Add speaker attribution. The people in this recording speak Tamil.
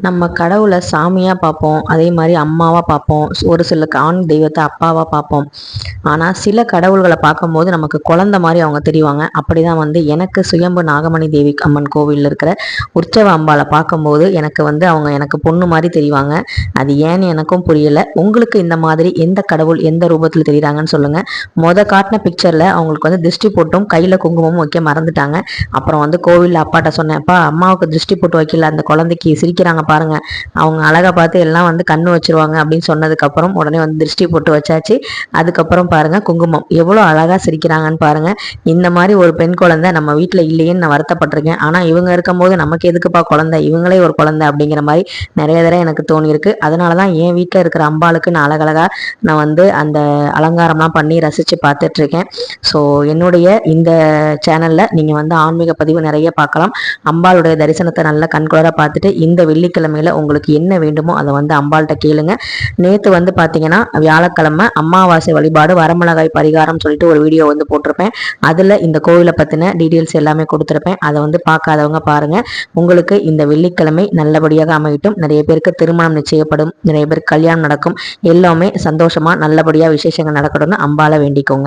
Speaker 1: நம்ம கடவுளை சாமியாக பார்ப்போம் அதே மாதிரி அம்மாவாக பார்ப்போம் ஒரு சில ஆண் தெய்வத்தை அப்பாவாக பார்ப்போம். ஆனால் சில கடவுள்களை பார்க்கும்போது நமக்கு குழந்த மாதிரி அவங்க தெரிவாங்க. அப்படி தான் வந்து எனக்கு சுயம்பு நாகமணி தேவி அம்மன் கோவிலில் இருக்கிற உற்சவ அம்பாவை பார்க்கும்போது எனக்கு வந்து அவங்க எனக்கு பொண்ணு மாதிரி தெரிவாங்க. அது ஏன்னு எனக்கும் புரியலை. உங்களுக்கு இந்த மாதிரி எந்த கடவுள் எந்த ரூபத்தில் தெரியுறாங்கன்னு சொல்லுங்கள் மொத காட்டின பிக்சரில் அவங்களுக்கு வந்து திருஷ்டி போட்டும் கையில் குங்குமமும் வைக்க மறந்துட்டாங்க. அப்புறம் வந்து கோவிலில் அப்பாட்ட சொன்னேன்ப்பா அம்மாவுக்கு திருஷ்டி போட்டு வைக்கல. அந்த குழந்தைக்கு சிரிக்கிறாங்க பாருங்கள் அவங்க அழகை பார்த்து எல்லாம் வந்து கண்ணு வச்சிருவாங்க. அப்படின்னு சொன்னதுக்கப்புறம் உடனே வந்து திருஷ்டி போட்டு வச்சாச்சு. அதுக்கப்புறம் பாருங்க குங்குமம். எவ்வளோ அழகாக சிரிக்கிறாங்கன்னு பாருங்க. இந்த மாதிரி ஒரு பெண் குழந்தை நம்ம வீட்டில் இல்லையேன்னு நான் வருத்தப்பட்டிருக்கேன். ஆனால் இவங்க இருக்கும்போது நமக்கு எதுக்குப்பா குழந்தை? இவங்களே ஒரு குழந்தை அப்படிங்கிற மாதிரி நிறைய தடவை எனக்கு தோணியிருக்கு. அதனால தான் என் வீட்டில் இருக்கிற அம்பாளுக்கு நான் அழகழகாக நான் வந்து அந்த அலங்காரம்லாம் பண்ணி ரசித்து பார்த்துட்ருக்கேன். ஸோ என்னுடைய இந்த சேனலில் நீங்கள் வந்து ஆன்மீக பதிவு நிறைய பார்க்கலாம். அம்பாளுடைய தரிசனத்தை நல்லா கண்குளராக பார்த்துட்டு இந்த வெள்ளிக்கிழமையில உங்களுக்கு என்ன வேண்டுமோ அதை வந்து அம்பாள்கிட்ட கேளுங்க. நேற்று வந்து பார்த்தீங்கன்னா வியாழக்கிழமை அமாவாசை வழிபாடு வரமிளகாய் பரிகாரம் சொல்லிட்டு ஒரு வீடியோ வந்து போட்டிருப்பேன். அதில் இந்த கோவிலை பற்றின டீட்டெயில்ஸ் எல்லாமே கொடுத்துருப்பேன். அதை வந்து பார்க்காதவங்க பாருங்கள் உங்களுக்கு இந்த வெள்ளிக்கிழமை நல்லபடியாக அமையட்டும். நிறைய பேருக்கு திருமணம் நிச்சயப்படும். நிறைய பேருக்கு கல்யாணம் நடக்கும். எல்லாமே சந்தோஷமா நல்லபடியாக விசேஷங்கள் நடக்கணும்னு அம்பால வேண்டிக்கோங்க.